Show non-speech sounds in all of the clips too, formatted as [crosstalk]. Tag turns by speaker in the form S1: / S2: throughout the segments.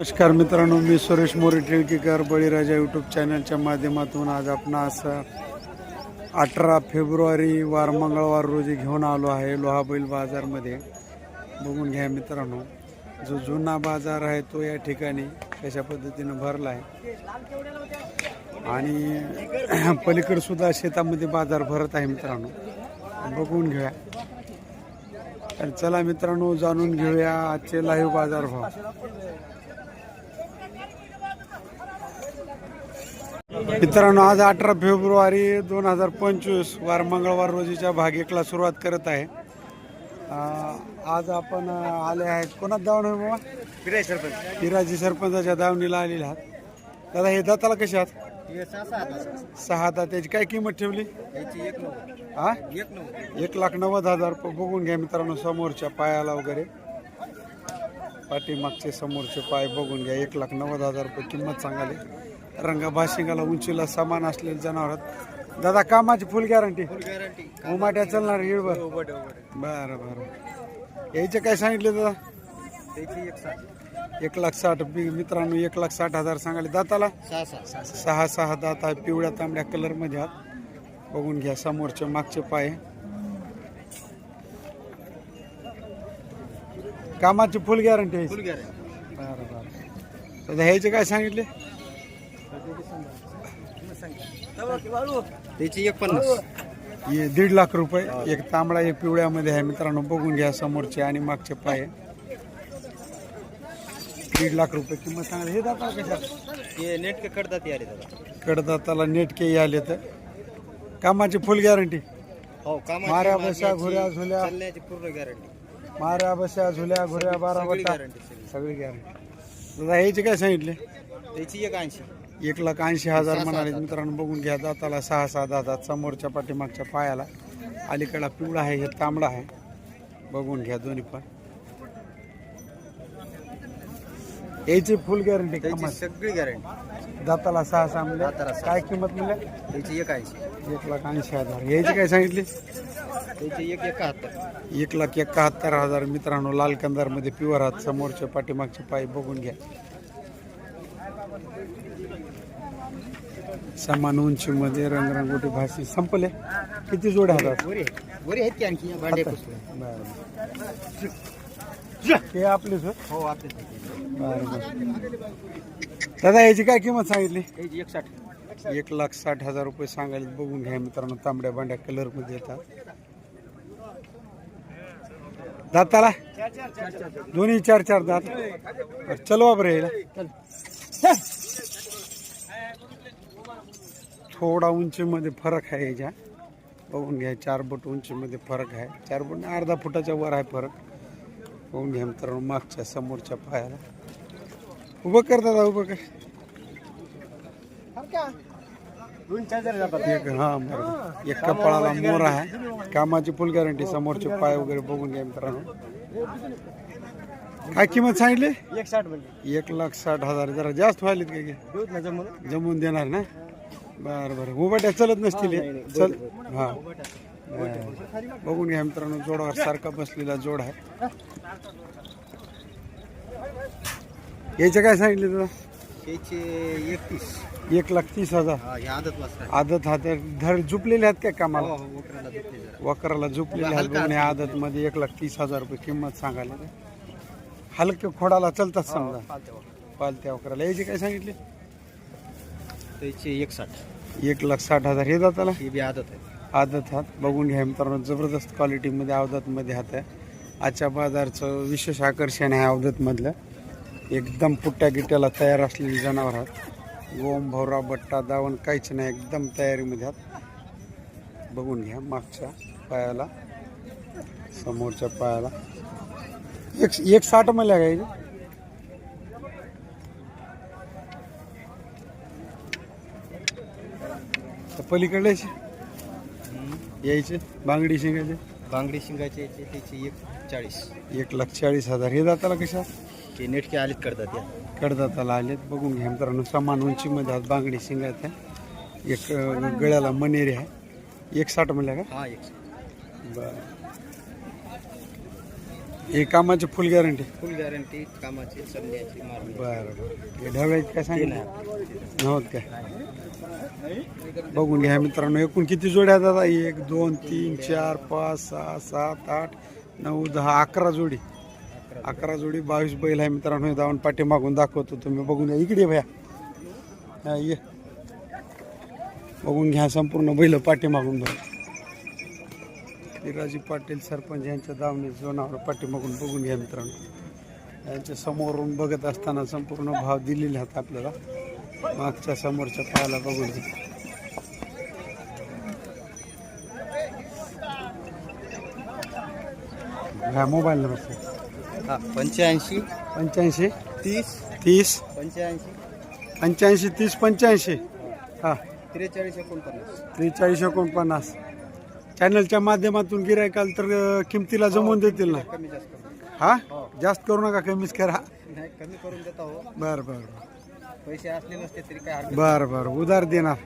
S1: नमस्कार मित्रांनो मी सुरेश मोरे टिळकेकर बळीराजा यूट्यूब चॅनलच्या माध्यमातून आज आपण असं अठरा फेब्रुवारी वार मंगळवार रोजी घेऊन आलो आहे लोहा बैल बाजारमध्ये. बघून घ्या मित्रांनो जो जुना बाजार आहे तो या ठिकाणी कशा पद्धतीनं भरला आहे. आणि [clears throat] पलीकडे सुद्धा शेतामध्ये बाजार भरत आहे मित्रांनो. बघून घेऊया तर चला मित्रांनो जाणून घेऊया आजचे लाईव्ह बाजार भाव मित्रांनो आज अठरा फेब्रुवारी दोन हजार पंचवीस वार मंगळवार रोजीच्या भाग एकला सुरुवात करत आहे. आज आपण आले आहेत. कोणात दावण आहे बाबा?
S2: फिराय सरपंच.
S1: पिराजी सरपंचाच्या दावणीला आलेले आहात. दादा हे दाताला कसे आहात?
S2: हे सहा सहा हजार
S1: सहा दात. त्याची काय किंमत ठेवली?
S2: याची एक नव्वद
S1: हा
S2: एक
S1: लाख नव्वद हजार. रुपये बघून घ्या मित्रांनो समोरच्या पायाला वगैरे. पाठीमागचे समोरचे पाय बघून घ्या. एक लाख नव्वद हजार रुपये किंमत सांगाले रंगा भाशिंगाला उंचीला समान असलेले जनावर दादा कामाची फुल गॅरंटी उमाट्या चालणार
S2: उभट
S1: बरं बरं. यायचे काय सांगितले दादा?
S2: एक
S1: लाख साठ. मित्रांनो एक लाख साठ हजार सांगाले दाताला?
S2: सहा सहा.
S1: दात आहे पिवळ्या तांबड्या कलरमध्ये आहात. बघून घ्या समोरचे मागचे पाय. कामाची फुल गॅरंटी आहे. बरं बरं. तर ह्याचे काय सांगितले?
S2: त्याची एक पन्नास.
S1: हे दीड लाख रुपये एक तांबडा एक पिवळ्यामध्ये आहे. मित्रांनो बघून घ्या समोरचे आणि मागचे पाय. दीड लाख रुपये किंमत सांगा. हे दाता कशा?
S2: हे नेट के कडतात यार दादा.
S1: कडदाताला नेटके आले तर. कामाची फुल गॅरंटी
S2: हो कामाची,
S1: माऱ्या बशा, घुऱ्या, झुल्या.
S2: चालण्याची पूर्ण गॅरंटी
S1: माऱ्या बस्या झुल्या घुऱ्या बारा
S2: सगळी
S1: बट्टा
S2: गॅरंटी सगळी.
S1: सगळी गॅरंटी दादा ह्याचे काय सांगितले?
S2: त्याची एक ऐंशी.
S1: एक लाख ऐंशी हजार म्हणाले. मित्रांनो बघून घ्या दाताला सहा सहा दातात समोरच्या पाठीमागच्या पायाला. अलीकडा पिवळा आहे हे तांबडा आहे. बघून घ्या दोन्ही पण. याची फुल गॅरंटी
S2: सगळी गॅरंटी
S1: दाताला सहा सहा म्हणजे. काय किंमत म्हणजे
S2: त्याची एक ऐंशी.
S1: एक लाख ऐंशी हजार. याची काय सांगितली?
S2: त्याची एक एकाहत्तर.
S1: एक लाख एकाहत्तर हजार. मित्रांनो लाल कंदारमध्ये प्युअर हात समोरच्या पाठीमागचे पाय बघून घ्या. समान उंचीमध्ये रंगरंगोटी भाषी संपले. किती जोड्या हातात हे आपलेच होय?
S2: हो आपले
S1: बरं बरं. दादा याची काय किंमत सांगितली?
S2: एक
S1: लाख साठ हजार रुपये सांगायला बघून घ्या मित्रांनो तांबड्या बांड्या कलरमध्ये येतात. दाताला? दोन्ही चार चार दात. बरं, चलवा बरं यायला थोडा उंचीमध्ये फरक आहे याच्या. बघून घ्या चार बोट उंचीमध्ये फरक आहे. चार बोट अर्धा फुटाच्या वर आहे फरक. बघून घ्या मित्रांनो मागच्या समोरच्या पायाला. उभं कर दादा उभं कर. हा बरोबर. एक कपाळाला मोर आहे. कामाची फुल गॅरंटी समोरचे पाय वगैरे बघून घ्या मित्रांनो. काय किंमत सांगितली?
S2: एक साठ म्हणजे.
S1: एक लाख साठ हजार. जरा जास्त व्हायलेत काय
S2: जमून
S1: देणार ना? बरं बरं. उभाट्या चलत नसतील हे. चल. हा. बरं. बघून घ्या मित्रांनो जोडावर सारखा बसलेला जोड आहे. याचे काय सांगितले तुला?
S2: त्याचे एकतीस.
S1: एक लाख तीस हजार.
S2: हा हे आदत वाजता
S1: आदत हात धर झुपलेले आहेत काय कामाला?
S2: हो हो उकरायला दुखते जरा
S1: वकराला झोपलेले आहेत बघून या आदत मध्ये एक लाख तीस हजार रुपये किंमत सांगायला हलक्या खोडाला चलतात समजा.
S2: चालते
S1: पालत्या वकराला. याची काय सांगितले?
S2: त्याचे एक साठ.
S1: एक लाख साठ हजार. हे जाताला
S2: ही बी आदत आहे.
S1: आदत हात. बघून घ्या मित्रांनो जबरदस्त क्वालिटीमध्ये अवधतमध्ये हात आहे. आजच्या बाजारचं विशेष आकर्षण आहे अवधतमधलं एकदम पुट्ट्या गिट्ट्याला तयार असलेली जनावर आहात. गोम भवरा बट्टा दावण काहीच नाही. एकदम तयारीमध्ये आहात बघून घ्या मागच्या पायाला समोरच्या पायाला. एक एक साठ म्हणल्या काय? पलीकडे यायचे? बांगडी शिंगाचे
S2: बांगडी शिंगाचे याचे त्याचे एक चाळीस.
S1: एक लाख चाळीस हजार. हे दाताला कशा
S2: ते नेटके आलेत करतात या.
S1: कडदाताला आलेत. बघून घ्या मित्रांनो समान उंचीमध्ये आज बांगडी शिंगात आहे. एक गळ्याला मनेरी आहे. एक साठ म्हणल्या का?
S2: हा एक
S1: बरं. हे कामाची फुल गॅरंटी
S2: फुल गॅरंटी कामाची मारणी
S1: बरं बरं. हे ढवळ्याची काय सांगितलं नव्हत काय बघून घ्या मित्रांनो एकूण किती जोड्या दादा एक दोन तीन चार पाच सहा सात आठ नऊ दहा अकरा जोडी. अकरा जोडी बावीस बैल आहे मित्रांनो. हे जाऊन पाठीमागून दाखवतो. तुम्ही बघून घ्या. इकडे भया ये. बघून घ्या संपूर्ण बैल पाठीमागून. बघ विराजी पाटील सरपंच यांच्या दावणी जोनावर पाठीमागून बघून घ्या मित्रांनो. यांच्या समोरून बघत असताना संपूर्ण भाव दिलेले आहेत आपल्याला. मागच्या समोरच्या पायाला बघून घ्या. हा मोबाईल नंबर.
S2: हा पंच्याऐंशी.
S1: पंच्याऐंशी.
S2: तीस.
S1: तीस.
S2: पंच्याऐंशी.
S1: पंच्याऐंशी तीस पंच्याऐंशी. हा.
S2: त्रेचाळीस एकोणपन्नास.
S1: त्रेचाळीस एकोणपन्नास. चॅनलच्या माध्यमातून गिरायकाल तर अं, किमतीला जमवून देतील ना.
S2: कमी जास्त करून.
S1: हा? जास्त करू नका कमीच करा.
S2: नाही कमी करून देता हो
S1: बर बर
S2: पैसे असले नसते तरी काय हरकत
S1: बर बर. उधार देणार.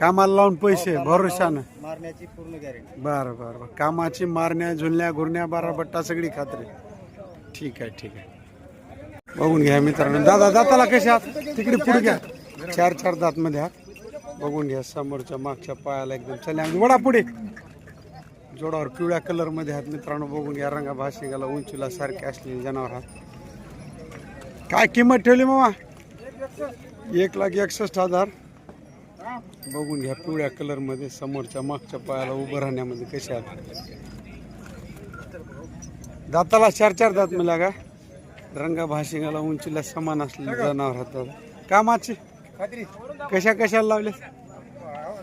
S1: कामाला लावून पैसे भरोशानं.
S2: नाही. मारण्याची पूर्ण गॅरंटी
S1: बर बर बर. कामाची मारण्या झुलण्या घुरण्या बारा बट्टा सगळी खात्री. ठीक आहे ठीक आहे. बघून घ्या मित्रांनो. दादा दाताला कसे आहात? तिकडे पुढे घ्या. चार चार दात मध्ये आहात. बघून घ्या समोरच्या मागच्या पायाला एकदम चल्या आणि वडा पुढे. जोडावर पिवळ्या कलरमध्ये आहात मित्रांनो बघून घ्या रंगा भाषिकाला उंचीला सारखे असलेले जनावर आहात. काय किंमत ठेवली मामा? एक लाख एकसष्ट हजार. बघून घ्या पिवळ्या कलरमध्ये समोरच्या मागच्या पायाला उभं राहण्यामध्ये कसे आहात. दाताला चार चार दात मिळा का? रंगा भाषिकाला उंचीला समान असलेले जनावर हातात कामाची
S2: खात्री
S1: कशा कशाला लावले?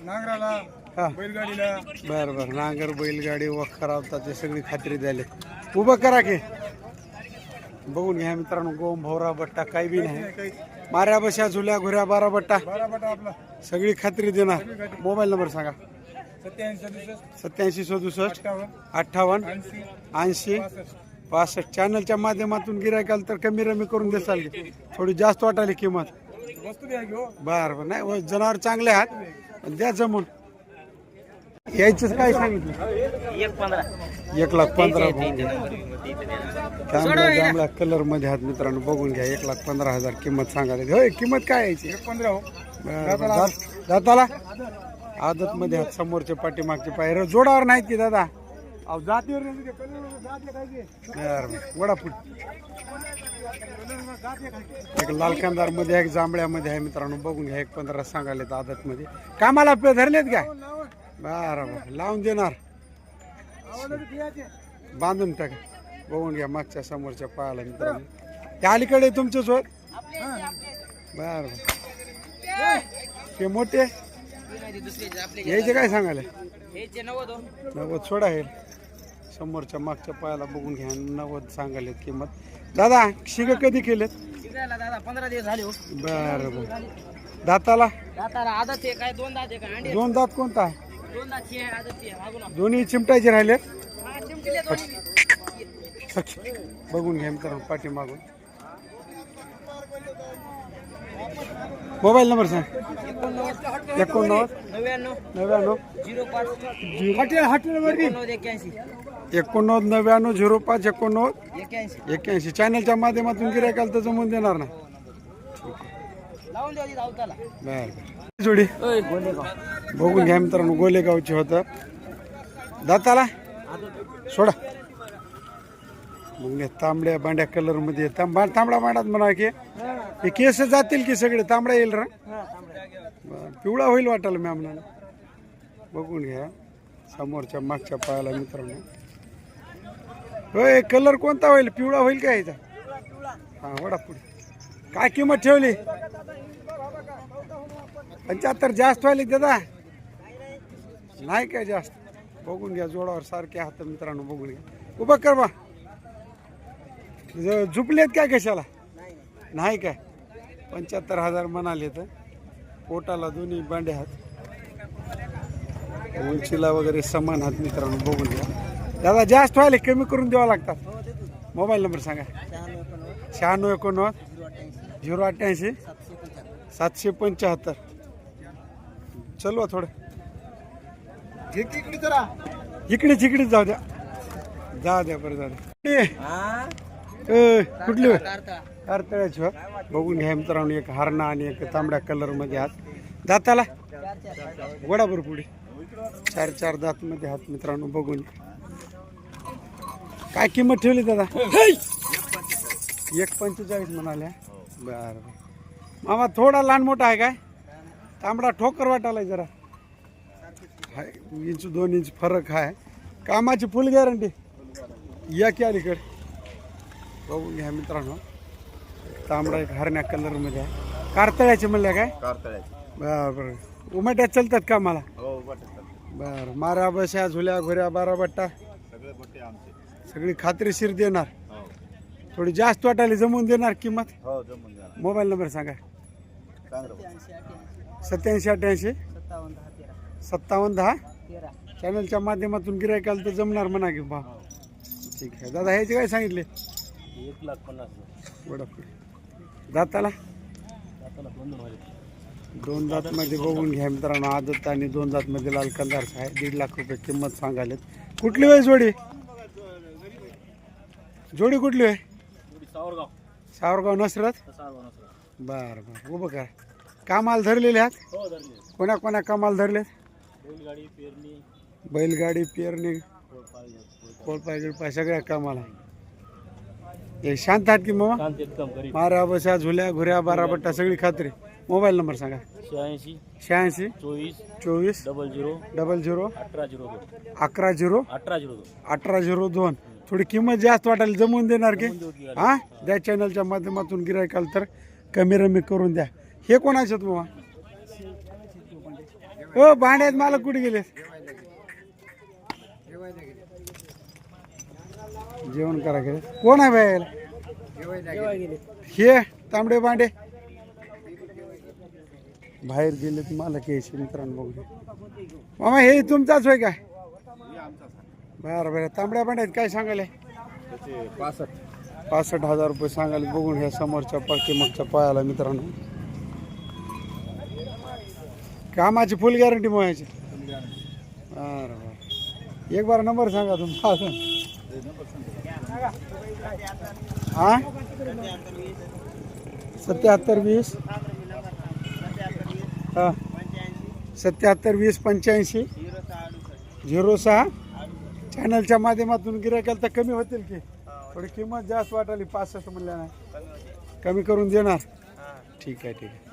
S2: नांगराला
S1: हा.
S2: बैलगाडीला.
S1: बर बर. नांगर बैलगाडी वखर ते सगळी खात्री द्यायला. उभं करा की. बघून घ्या मित्रांनो गोम भोवरा बट्टा काही बी नाही. माऱ्या बशा झुल्या घुऱ्या बारा बट्टा.
S2: बारा बटा आपला.
S1: सगळी खात्री देणार. मोबाईल नंबर सांगा.
S2: सत्याऐंशी सदुसष्ट.
S1: सत्याऐंशी सदुसष्ट.
S2: अठ्ठावन्न. ऐंशी.
S1: ऐंशी. पासष्ट. चॅनलच्या माध्यमातून गिरायकाल तर कमी रमी करून देसाल की. थोडी जास्त वाटायली किंमत. बर बर. नाही व जनावर चांगले आहात पण द्या जमून. यायचंच काय सांगितलं?
S2: एक पंधरा.
S1: एक लाख पंधरा जांभळ्या कलरमध्ये आहात मित्रांनो बघून घ्या. एक लाख पंधरा हजार किंमत सांगायला. होय किंमत काय यायची?
S2: एक पंधरा हो.
S1: बरं, बरं. दात- दाताला? आदत मध्ये आहात समोरचे पाठीमागचे पाय र- जोडावर नाहीत की दादा?
S2: अहो जातीवर नाही ते, कलर जाती काय ते?
S1: बरं, बरं. वडापूट
S2: जाती काय ते?
S1: एक लाल कांदारमध्ये एक जांभळ्यामध्ये आहे मित्रांनो. बघून घ्या एक पंधरा सांगायला आदत मध्ये कामाला पे धरलेत काय बरं बरं. लावून देणार.
S2: आवडलं.
S1: बांधून टाका. बघून घ्या मागच्या समोरच्या पायाला मित्रांनो. ते अलीकडे तुमचेच होत बर ते मोठे? यायचे काय सांगायला? नव्वद सोडा आहे समोरच्या मागच्या पायाला बघून घ्या नव्वद सांगायला किंमत. दादा शिग कधी केलेत?
S3: दादा पंधरा दिवस झाले हो.
S1: बर बर. दाताला?
S3: दाताला आदत आहे काय दोन दात आहे का अंडे
S1: दोन दात कोणता आहे?
S3: दोन दात आहे आदत आहे मागून आप-
S1: दोन्ही चिमटायचे राहिले
S3: हा, चिमटिले दोन्ही.
S1: बघून घ्या मित्रांनो पाठीमागून. मोबाईल नंबर सांग. एकोणनव्वद
S3: नव्याण्णव एकोणनव्वद
S1: नव्याण्णव झिरो पाच एकोणनव्वद
S3: एक्क्याऐंशी.
S1: चॅनलच्या माध्यमातून गिरायकाल तर जमून देणार ना बर बर. जोडी. बघून घ्या मित्रांनो गोलेगावची होतं. दाताला? सोडा. मग हे तांबड्या बांड्या कलरमध्ये तांबा तांबडा बांडात म्हणा की. हे केस जातील की सगळे? तांबडा येईल रा? बरं, पिवळा होईल वाटायला मॅम बघून घ्या समोरच्या मागच्या पायाला मित्रांनो. होय कलर कोणता होईल? पिवळा होईल का याचा? हा वडा पुढे. काय किंमत ठेवली? पंच्याहत्तर जास्त व्हायले दादा. नाही काय जास्त. बघून घ्या जोडावर सारखे हात मित्रांनो बघून घ्या. उभं कर बा. झुपलेत काय कशाला? नाही काय पंच्याहत्तर हजार म्हणाले तर. पोटाला दोन्ही बांडे हात. उंचीला वगैरे समान हात मित्रांनो बघून घ्या. दादा जास्त व्हायले कमी करून द्यावं लागतात. मोबाईल नंबर सांगा. शहाण्णव एकोणनव्वद झिरो अठ्ठ्याऐंशी सातशे पंच्याहत्तर. चलवा थोडं.
S2: इकडे
S1: इकडेच जाऊ द्या. जाऊ द्या बरं जाऊ द्या. ए, कुठली होय? बघून घ्या मित्रांनो एक हरणा आणि एक तांबड्या कलरमध्ये हात. दाताला? वडाभर पुढे चार चार दात मध्ये हात मित्रांनो बघून. काय किंमत ठेवली दादा? एक पंचेचाळीस म्हणाल्या. बर मामा थोडा लहान मोठा आहे काय? तांबडा ठोकर वाटायला जरा. इंच दोन इंच फरक आहे कामाची फुल गॅरंटी या की अलीकडे? बघून घ्या मित्रांनो. तांबडा एक हरण्या कलरमध्ये आहे. कारतळ्याचे म्हणल्या काय?
S4: कारतळ्याची.
S1: बरं बरं उमट्यात चालतात का मला?
S4: हो बटन
S1: बरं. मारा बशा झुल्या घुऱ्या बारा बट्टा.
S4: सगळे बट्टे आमचे.
S1: सगळी खात्रीशीर देणार.
S4: हो.
S1: थोडी जास्त वाटायला जमवून देणार किंमत?
S4: हो जमून द्या
S1: मोबाईल नंबर सांगा. सत्याऐंशी अठ्ठ्याऐंशी.
S3: सत्तावन्न दहा तेरा.
S1: सत्तावन्न दहा.
S3: तेरा.
S1: चॅनलच्या माध्यमातून गिरायकाल तर जमणार म्हणा की बा. ठीक आहे. दादा ह्याचे काय सांगितले?
S2: एक लाख पन्नास
S1: वडापुढे दाताला? दोन दात मध्ये बघून घ्या मित्रांनो. आदत आणि दोन दात मध्ये लाल कंदारचा आहे. दीड लाख रुपये किंमत सांगालेत कुठली वेळ जोडी? जोडी कुठली आहे
S2: सावरगाव.
S1: सावरगाव नसरत?
S2: सावरगाव नसलं
S1: बर बर. उभं करा. कामाला धरलेले आहात?
S2: हो धरले
S1: कोणा कोणा कामाला धरले
S2: बैलगाडी पेरणी.
S1: बैलगाडी पेरणी.
S2: कोळपाय
S1: गिळपाय सगळ्या कामाला. हे शांत आहात की मग
S2: शांत एकदम गरीब.
S1: मारा बशा झुल्या घुऱ्या बारा बट्टा सगळी खात्री. मोबाईल नंबर सांगा.
S2: शहाऐंशी.
S1: शहाऐंशी.
S2: चोवीस.
S1: चोवीस.
S2: Double zero.
S1: Double zero.
S2: अठरा झिरो दोन.
S1: अकरा झिरो.
S2: अठरा झिरो दोन.
S1: अठरा झिरो दोन. थोडी किंमत जास्त वाटायला जमवून देणार की? हा? त्या चॅनलच्या माध्यमातून गिरायकाल तर कमी रमी करून द्या. हे कोणाचे आहेत बाबा हो भांड्यात मला कुठे गेले जेवण करा गेले कोण आहे बाहेर? हे तांबडे भांडे बाहेर गेले मला घ्यायचे मित्रांनो बघू. मामा हे तुमचाच होय काय बरं बरं. तांबड्या भांड्यात काय सांगायला?
S4: पासष्ट
S1: पासष्ट हजार रुपये सांगायला. बघून ह्या समोरच्या पाठी मागच्या पायाला मित्रांनो. कामाची फुल गॅरंटी मोहायची. बरं बरं. एक बार नंबर सांगा तुमचा अजून हा? सत्याहत्तर वीस. हा. सत्याहत्तर वीस पंच्याऐंशी. झिरो सहा. चॅनलच्या माध्यमातून गिरायकाल तर कमी होतील की. थोडी किंमत जास्त वाटाली पासष्ट म्हणल्या नाही. कमी करून देणार. ठीक आहे ठीक आहे.